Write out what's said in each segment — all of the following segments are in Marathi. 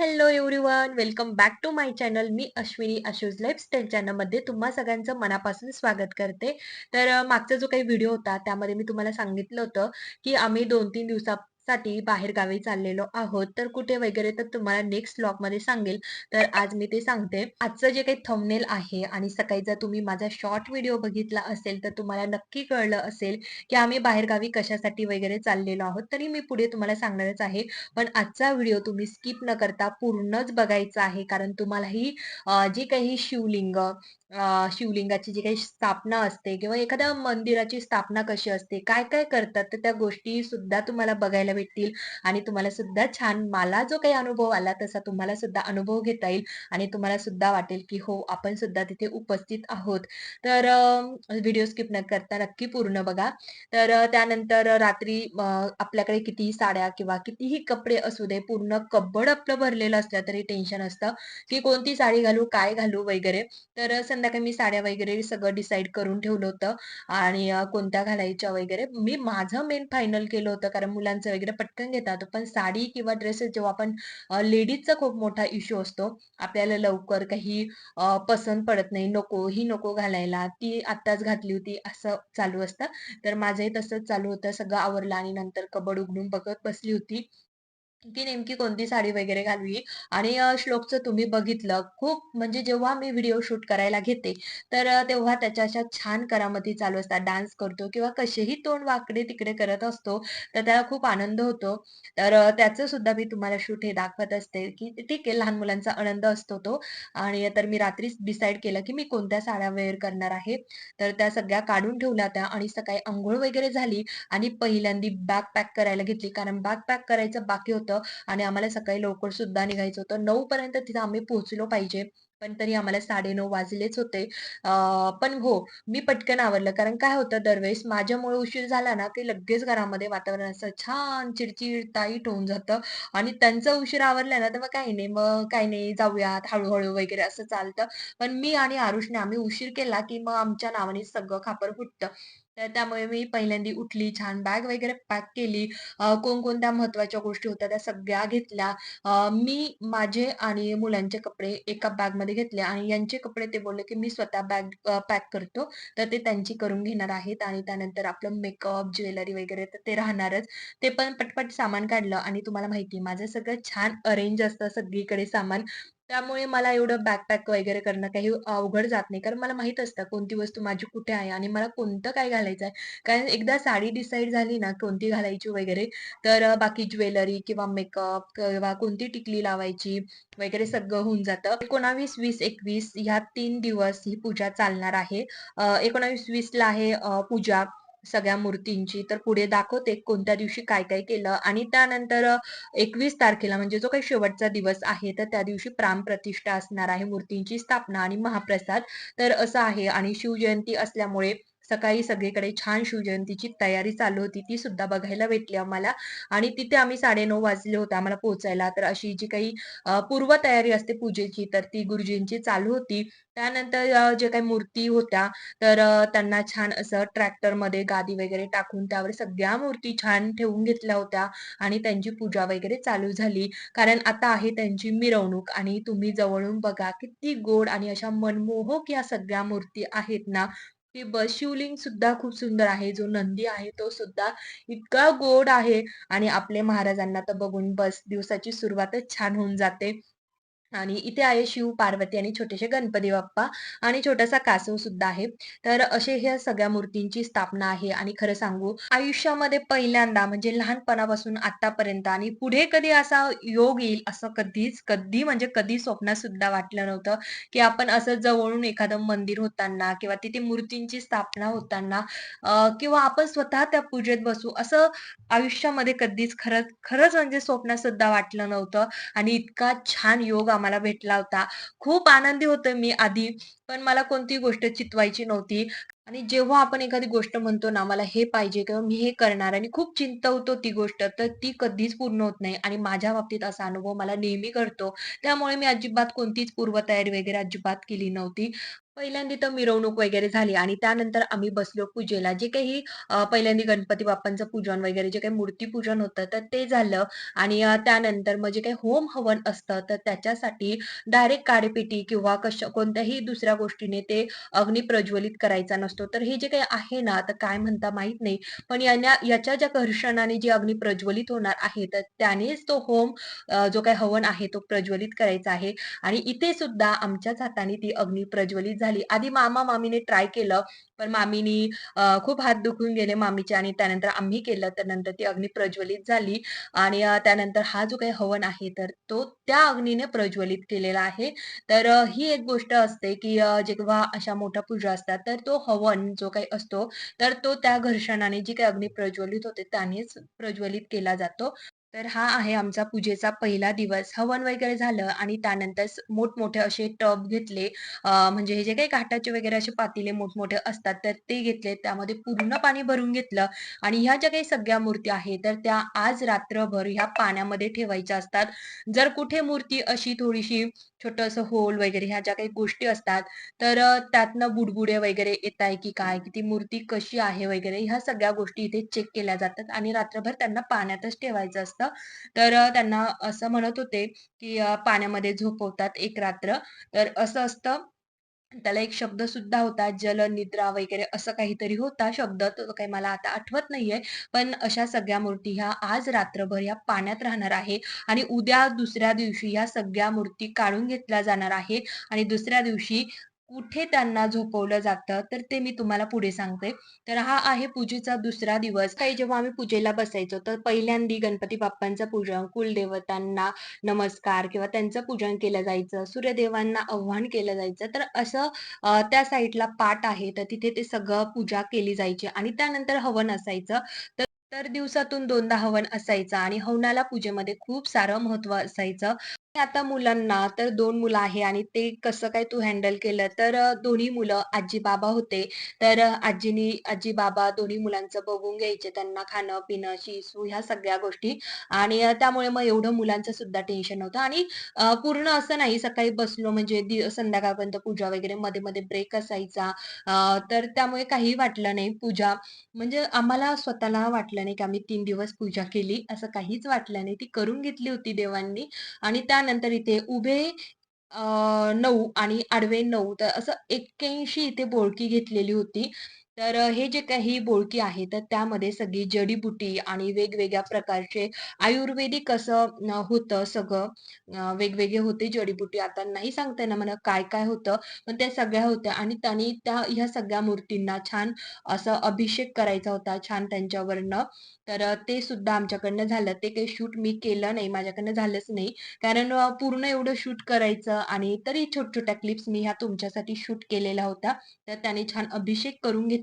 Hello everyone. Welcome back to my channel. Me Ashwini Ashu's lifestyle चॅनलमध्ये तुम्हा सगळ्यांचं मनापासून स्वागत करते. तर मागचा जो काही व्हिडिओ होता त्यामध्ये मी तुम्हाला सांगितलं होतं, की आम्ही 2-3 साठी बाहेरगावी चाललेलो आहोत. तर कुठे वगैरे तर तुम्हाला नेक्स्ट व्लॉगमध्ये सांगेल. तर आज मी ते सांगते. आजचं जे काही थंबनेल आहे आणि सकाळी जर तुम्ही माझा शॉर्ट व्हिडिओ बघितला असेल, तर तुम्हाला नक्की कळलं असेल, की आम्ही बाहेरगावी कशासाठी वगैरे चाललेलो आहोत. तरी मी पुढे तुम्हाला सांगणारच आहे. पण आजचा व्हिडिओ तुम्ही स्किप न करता पूर्णच बघायचा आहे. कारण तुम्हालाही जे काही शिवलिंग अ, शिवलिंगाची जी काही स्थापना असते किंवा एखाद्या मंदिराची स्थापना कशी असते, काय-काय करतात, तर त्या गोष्टी सुद्धा तुम्हाला बघायला भेटतील आणि तुम्हाला सुद्धा छान मला जो काही अनुभव आला तसा तुम्हाला सुद्धा अनुभव घेता येईल आणि तुम्हाला सुद्धा वाटेल, की हो आपण सुद्धा तिथे उपस्थित आहोत. तर व्हिडिओ स्किप न करता नक्की पूर्ण बघा. तर अ, त्यानंतर रात्री अ, आपल्याकडे कितीही साड्या किंवा कितीही कपडे असू दे, पूर्ण कप्बोर्ड आपलं भरलेलं असलं तरी टेन्शन असतं, की कोणती साडी घालू, काय घालू वगैरे. तर अ, संध्याकाळी मी साड्या वगैरे सगळं डिसाईड करून ठेवलं होतं आणि कोणत्या घालायच्या वगैरे. मी माझं मेन फायनल केलं होतं, कारण मुलांचं वगैरे पटकन घेतात पण साडी किंवा ड्रेसेस जेव्हा आपण लेडीजचा खूप मोठा इश्यू असतो. आपल्याला लवकर काही पसंत पडत नाही, नको, ही नको घालायला, ती आत्ताच घातली होती, असं चालू असतं. तर माझंही तसंच चालू होतं. सगळं आवरलं आणि नंतर कबड उघडून बघत बसली होती. की नेमकी कोणती साडी वगैरे घालवी आणि श्लोकचं तुम्ही बघितलं खूप म्हणजे जेव्हा मी व्हिडिओ शूट करायला घेते, तर तेव्हा त्याच्या अशा छान करामती चालू असतात. डान्स करतो किंवा कसेही तोंड वाकडे-तिकडे करत असतो, तर त्याला खूप आनंद होतो. तर त्याचं सुद्धा मी तुम्हाला शूट हे दाखवत असते, की ठीक आहे लहान मुलांचा आनंद असतो तो आणि तर मी रात्रीच डिसाईड केलं, की मी कोणत्या साड्या वेअर करणार आहे. तर त्या सगळ्या काढून ठेवल्या त्या आणि सकाळी आंघोळ वगैरे झाली आणि पहिल्यांदी बॅग पॅक करायला घेतली. कारण बॅग पॅक करायचं बाकी होतं आणि आम्हाला सकाळी लवकर सुद्धा निघायचं होतं. नऊ पर्यंत तिथं आम्ही पोहोचलो पाहिजे. पण तरी आम्हाला 9:30 वाजलेच होते. पण हो, मी पटकन आवरलं. कारण काय होतं दरवेळेस माझ्यामुळे उशीर झाला ना, की लगेच घरामध्ये वातावरण असं छान चिडचिड, ताईट होऊन जातं आणि त्यांचा उशीर आवरला ना, तर मग काही नाही, मग काही नाही जाऊयात हळूहळू वगैरे असं चालतं. पण मी आणि आरुषने आम्ही उशीर केला, की मग आमच्या नावाने सगळं खापर फुटतं. तर त्यामुळे मी पहिल्यांदी उठली, छान बॅग वगैरे पॅक केली. कोणकोणत्या महत्त्वाच्या गोष्टी होत्या त्या सगळ्या घेतल्या. मी माझे आणि मुलांचे कपडे एका बॅगमध्ये घेतले आणि यांचे कपडे ते बोलले, की "मी स्वतः बॅग पॅक करतो." तर ते त्यांची करून घेणार आहेत आणि त्यानंतर आपलं मेकअप, ज्वेलरी वगैरे तर ते राहणारच. ते पण पटपट सामान काढलं आणि तुम्हाला माहिती माझं सगळं छान अरेंज असतं सगळीकडे सामान. त्यामुळे मला एवढं बॅकपॅक वगैरे करणं काही अवघड जात नाही. कारण मला माहीत असतं कोणती वस्तू माझी कुठे आहे आणि मला कोणतं काय घालायचं आहे. कारण एकदा साडी डिसाईड झाली ना कोणती घालायची वगैरे, तर बाकी ज्वेलरी किंवा मेकअप किंवा कोणती टिकली लावायची वगैरे सगळं होऊन जातं. 19, 20, 21 ह्या तीन दिवस ही पूजा चालणार आहे. एकोणावीस वीसला आहे पूजा सगळ्या मूर्तींची. तर पुढे दाखवते कोणत्या दिवशी काय-काय केलं आणि त्यानंतर एकवीस तारखेला म्हणजे जो काही शेवटचा दिवस आहे, तर त्या दिवशी प्राणप्रतिष्ठा असणार आहे, मूर्तींची स्थापना आणि महाप्रसाद. तर असं आहे आणि शिवजयंती असल्यामुळे सकाळी सगळीकडे छान शिवजयंतीची तयारी चालू होती. ती सुद्धा बघायला भेटली आम्हाला आणि तिथे आम्ही 9:30 वाजले होते आम्हाला पोहोचायला. तर अशी जी काही पूर्व पूर्वतयारी असते पूजेची, तर ती गुरुजींची चालू होती. त्यानंतर जे काही मूर्ती होत्या, तर त्यांना छान असं ट्रॅक्टरमध्ये गादी वगैरे टाकून त्यावर सगळ्या मूर्ती छान ठेवून घेतल्या होत्या आणि त्यांची पूजा वगैरे चालू झाली. कारण आता आहे त्यांची मिरवणूक आणि तुम्ही जवळून बघा किती गोड आणि अशा मनमोहक या सगळ्या मूर्ती आहेत ना, की बस शिवलिंग सुद्धा खूप सुंदर आहे. जो नंदी आहे तो सुद्धा इतका गोड आहे आणि आपले महाराजांना तर बघून बस दिवसाची सुरुवातच छान होऊन जाते. आणि इथे आहे शिव, पार्वती आणि छोटेसे गणपती बाप्पा आणि छोटासा कासव सुद्धा आहे. तर असे ह्या सगळ्या मूर्तींची स्थापना आहे आणि खरं सांगू आयुष्यामध्ये पहिल्यांदा म्हणजे लहानपणापासून आतापर्यंत आणि पुढे कधी असा योग येईल असं कधीच, कधी म्हणजे कधी स्वप्नात सुद्धा वाटलं नव्हतं, की आपण असं जवळून एखादं मंदिर होताना किंवा तिथे मूर्तींची स्थापना होताना किंवा आपण स्वतः त्या पूजेत बसू असं आयुष्यामध्ये कधीच खरंच, खरंच म्हणजे स्वप्नात सुद्धा वाटलं नव्हतं. आणि इतका छान योग आम्हाला भेटला होता. खूप आनंदी होतो मी आधी, पण मला कोणतीही गोष्ट चितवायची नव्हती. आणि जेव्हा आपण एखादी गोष्ट म्हणतो ना, मला हे पाहिजे किंवा मी हे करणार आणि खूप चिंतवतो ती गोष्ट, तर ती कधीच पूर्ण होत नाही. आणि माझ्या बाबतीत असा अनुभव मला नेहमी घडतो. त्यामुळे मी अजिबात कोणतीच पूर्वतयारी वगैरे अजिबात केली नव्हती. पहिल्यांदा तर मिरवणूक वगैरे झाली आणि त्यानंतर आम्ही बसलो पूजेला. जे काही पहिल्यांदा गणपती बाप्पांचं पूजन वगैरे जे काही मूर्तीपूजन होतं, तर ते झालं आणि त्यानंतर मग जे काही होम हवन असतं, तर त्याच्यासाठी डायरेक्ट काडीपेटी किंवा कशा कोणत्याही दुसऱ्या गोष्टीने ते अग्नी प्रज्वलित करायचा नसतो. तर हे जे काही आहे ना, तर काय म्हणता माहीत नाही. पण याना याच्या ज्या घर्षणाने जे अग्नी प्रज्वलित होणार आहे, तर त्यानेच तो होम जो काही हवन आहे, तो प्रज्वलित करायचा आहे. आणि इथे सुद्धा आमच्याच हाताने ती अग्नी प्रज्वलित झाली. आधी मामा-मामीने ट्राय केलं, पण मामीनी खूप हात दुखून गेले मामीचे आणि त्यानंतर आम्ही केलं. तर नंतर ती अग्नी प्रज्वलित झाली आणि त्यानंतर हा जो काही हवन आहे, तर तो त्या अग्नीने प्रज्वलित केलेला आहे. तर ही एक गोष्ट असते, की जेव्हा अशा मोठ्या पूजा असतात, तर तो हवन जो काही असतो, तर तो त्या घर्षणाने जी काही अग्नी प्रज्वलित होते, त्यानेच प्रज्वलित केला जातो. तर हा आहे आमचा पूजेचा पहिला दिवस. हवन वगैरे झालं आणि त्यानंतर मोठमोठे असे टब घेतले. म्हणजे हे जे काही घाटाचे वगैरे असे पातेले मोठमोठे असतात, तर ते घेतले. त्यामध्ये पूर्ण पाणी भरून घेतलं आणि ह्या ज्या काही सगळ्या मूर्ती आहेत, तर त्या आज रात्रभर ह्या पाण्यामध्ये ठेवायच्या असतात. जर कुठे मूर्ती अशी थोडीशी छोटंसं होल वगैरे ह्या ज्या काही गोष्टी असतात, तर त्यातनं बुडबुडे वगैरे येताय की काय, की ती मूर्ती कशी आहे वगैरे ह्या सगळ्या गोष्टी इथे चेक केल्या जातात आणि रात्रभर त्यांना पाण्यातच ठेवायचं असतं. तर त्यांना असं म्हणत होते, की पाण्यामध्ये झोपवतात एक रात्र. तर असं असतं. त्याला एक शब्द सुद्धा होता, जलनिद्रा वगैरे असं काहीतरी होता शब्द, तो काही मला आता आठवत नाहीये. पण अशा सगळ्या मूर्ती ह्या आज रात्रभर या पाण्यात राहणार आहे आणि उद्या दुसऱ्या दिवशी ह्या सगळ्या मूर्ती काढून घेतल्या जाणार आहे आणि दुसऱ्या दिवशी कुठे त्यांना झोपवलं जातं, तर ते मी तुम्हाला पुढे सांगते. तर हा आहे पूजेचा दुसरा दिवस. काही जेव्हा आम्ही पूजेला बसायचो, तर पहिल्यांदी गणपती बाप्पांचं पूजन, कुलदेवतांना नमस्कार किंवा त्यांचं पूजन केलं जायचं, सूर्यदेवांना आव्हान केलं जायचं. तर असं त्या साईडला पाठ आहे, तर तिथे ते सगळं पूजा केली जायची आणि त्यानंतर हवन असायचं. तर तर दिवसातून दोनदा हवन असायचं आणि हवनाला पूजेमध्ये खूप सारं महत्त्व असायचं. आता मुलांना तर दोन मुलं आहे आणि ते कसं काय तू हँडल केलं? तर अ, दोन्ही मुलं आजी-बाबा होते. तर अ, आजीनी आजी-बाबा दोन्ही मुलांचं बघून घ्यायचे. त्यांना खाणं-पिणं, शिसू ह्या सगळ्या गोष्टी आणि अ, त्यामुळे मग एवढं मुलांचं सुद्धा टेन्शन नव्हतं आणि अ, पूर्ण असं नाही सकाळी बसलो म्हणजे दि संध्याकाळपर्यंत पूजा वगैरे मध्ये-मध्ये ब्रेक असायचा. अ, तर त्यामुळे काही वाटलं नाही. पूजा म्हणजे आम्हाला स्वतःला वाटलं नाही की आम्ही तीन दिवस पूजा केली, असं काहीच वाटलं नाही. ती करून घेतली होती देवांनी आणि त्यानंतर इथे उभे नऊ आणि आडवे नऊ तर असं 81 इथे बोळकी घेतलेली होती. तर हे जे काही बोळकी आहे, तर त्यामध्ये सगळी जडीबुटी आणि वेगवेगळ्या प्रकारचे आयुर्वेदिक असं होतं सगळं. वेगवेगळे होते जडीबुटी. आता नाही सांगता ना मला काय-काय होतं, पण त्या सगळ्या होत्या आणि त्यांनी त्या ह्या सगळ्या मूर्तींना छान असं अभिषेक करायचा होता, छान त्यांच्यावरनं. तर ते सुद्धा आमच्याकडनं झालं. ते काही शूट मी केलं नाही, माझ्याकडनं झालंच नाही. कारण पूर्ण एवढं शूट करायचं आणि तरी छोट्या-छोट्या क्लिप्स मी ह्या तुमच्यासाठी शूट केलेल्या होत्या. तर त्याने छान अभिषेक करून घेतला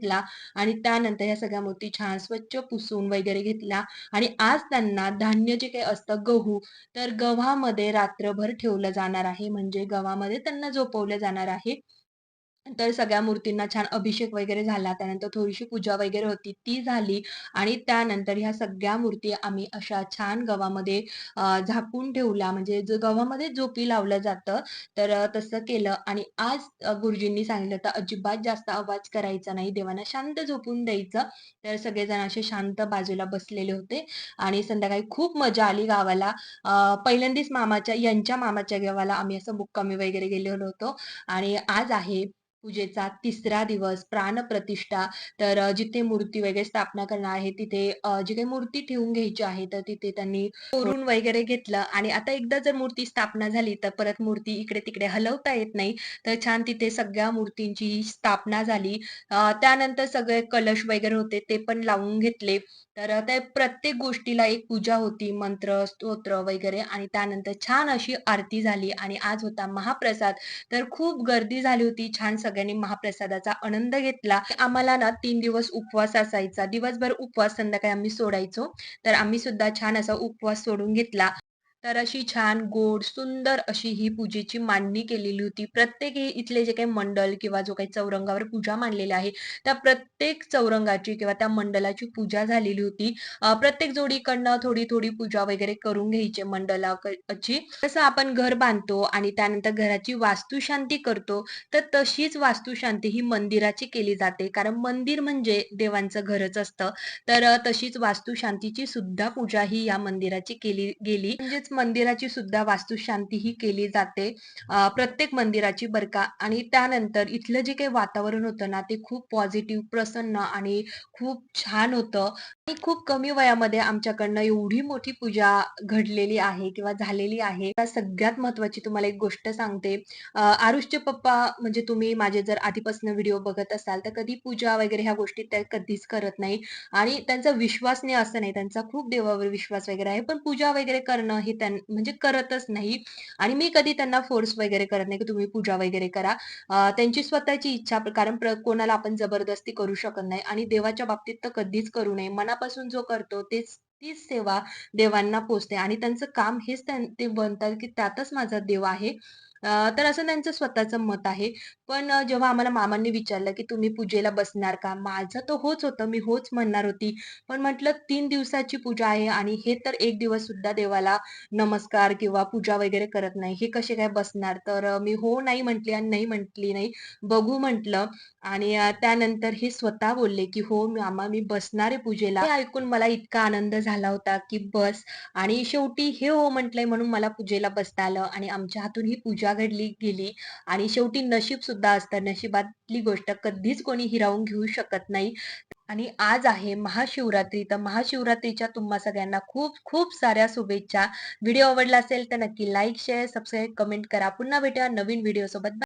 आणि त्यानंतर ह्या सगळ्या मूर्ती छान स्वच्छ पुसून वगैरे घेतल्या आणि आज त्यांना धान्य जे काही असतं गहू, तर गव्हामध्ये रात्रभर ठेवलं जाणार आहे. म्हणजे गव्हामध्ये त्यांना झोपवलं जाणार आहे. तर सगळ्या मूर्तींना छान अभिषेक वगैरे झाला. त्यानंतर थोडीशी पूजा वगैरे होती, ती झाली आणि त्यानंतर ह्या सगळ्या मूर्ती आम्ही अशा छान गव्हामध्ये झाकून ठेवल्या. म्हणजे जो गव्हामध्ये झोपी लावलं जातं, तर तसं केलं आणि आज गुरुजींनी सांगितलं तर अजिबात जास्त आवाज करायचा नाही, देवांना शांत झोपून द्यायचं. तर सगळेजण असे शांत बाजूला बसलेले होते आणि संध्याकाळी खूप मजा आली गावाला. पहिल्यांदाच मामाच्या यांच्या मामाच्या गावाला आम्ही असं मुक्कामी वगैरे गेलेलो होतो आणि आज आहे पूजेचा तिसरा दिवस, प्राणप्रतिष्ठा. तर जिथे मूर्ती वगैरे स्थापना करणार आहे, तिथे अ, जी काही मूर्ती ठेवून घ्यायची आहे, तर तिथे त्यांनी कोरून वगैरे घेतलं आणि आता एकदा जर मूर्ती स्थापना झाली, तर परत मूर्ती इकडे-तिकडे हलवता येत नाही. तर छान तिथे सगळ्या मूर्तींची स्थापना झाली. त्यानंतर सगळे कलश वगैरे होते, ते पण लावून घेतले. तर ते त्या प्रत्येक गोष्टीला एक पूजा होती, मंत्र, स्तोत्र वगैरे आणि त्यानंतर छान अशी आरती झाली आणि आज होता महाप्रसाद. तर खूप गर्दी झाली होती. छान सगळ्यांनी महाप्रसादाचा आनंद घेतला. आम्हाला ना तीन दिवस उपवास असायचा. दिवसभर उपवास, संध्याकाळी आम्ही सोडायचो. तर आम्ही सुद्धा छान असा उपवास सोडून घेतला. तर अशी छान, गोड, सुंदर अशी ही पूजेची मांडणी केलेली होती. प्रत्येक इथले जे काही मंडल किंवा जो काही चौरंगावर पूजा मांडलेली आहे, त्या प्रत्येक चौरंगाची किंवा त्या मंडलाची पूजा झालेली होती. प्रत्येक जोडीकडनं थोडी-थोडी पूजा वगैरे करून घ्यायची मंडलाची. जसं आपण घर बांधतो आणि त्यानंतर घराची वास्तुशांती करतो, तर तशीच वास्तुशांती ही मंदिराची केली जाते. कारण मंदिर म्हणजे देवांचं घरच असतं. तर तशीच वास्तुशांतीची सुद्धा पूजा ही या मंदिराची केली गेली. म्हणजेच मंदिराची सुद्धा वास्तुशांती ही केली जाते. प्रत्येक मंदिराची बरका आणि त्यानंतर इथलं जे काही वातावरण होतं ना, ते खूप पॉझिटिव्ह, प्रसन्न आणि खूप छान होतं. आणि खूप कमी वयामध्ये आमच्याकडनं एवढी मोठी पूजा घडलेली आहे किंवा झालेली आहे. सगळ्यात महत्वाची तुम्हाला एक गोष्ट सांगते. आरुषचे पप्पा म्हणजे तुम्ही माझे जर आधीपासून व्हिडिओ बघत असाल, तर कधी पूजा वगैरे ह्या गोष्टी त्या कधीच करत नाही आणि त्यांचा विश्वास नाही असं नाही. त्यांचा खूप देवावर विश्वास वगैरे आहे. पण पूजा वगैरे करणं हे म्हणजे करतच नाही आणि मी कधी त्यांना फोर्स वगैरे करत नाही, की तुम्ही पूजा वगैरे करा. त्यांची स्वतःची इच्छा कारण कोणाला आपण जबरदस्ती करू शकत नाही आणि देवाच्या बाबतीत तर कधीच करू नये. मनापासून जो करतो तेच तीच सेवा देवांना पोचते आणि त्यांचं काम हेच त्यां ते बनतात, की त्यातच माझा देव आहे. तर असं त्यांचं स्वतःचं मत आहे. पण जेव्हा आम्हाला मामांनी विचारलं, की "तुम्ही पूजेला बसणार का?" माझं तर होच होतं. मी होच म्हणणार होती. पण म्हटलं तीन दिवसाची पूजा आहे आणि हे तर एक दिवस सुद्धा देवाला नमस्कार किंवा पूजा वगैरे करत नाही. हे कसे काय बसणार? तर मी हो नाही म्हटली आणि नाही म्हटली नाही. बघू म्हटलं आणि त्यानंतर हे स्वतः बोलले, की "हो मामा मी बसणार आहे पूजेला." हे ऐकून मला इतका आनंद झाला होता, की बस आणि शेवटी हे हो म्हटलंय म्हणून मला पूजेला बसता आलं आणि आमच्या हातून ही पूजा घडली गेली आणि शेवटी नशीब सुद्धा असतं. नशिबातली गोष्ट कधीच कोणी हिरावून घेऊ शकत नाही. आणि आज आहे महाशिवरात्री. तर महाशिवरात्रीच्या तुम्हा सगळ्यांना खूप खूप साऱ्या शुभेच्छा. व्हिडिओ आवडला असेल तर नक्की लाईक, शेअर, सबस्क्राईब, कमेंट करा. पुन्हा भेटूया नवीन व्हिडिओसोबत.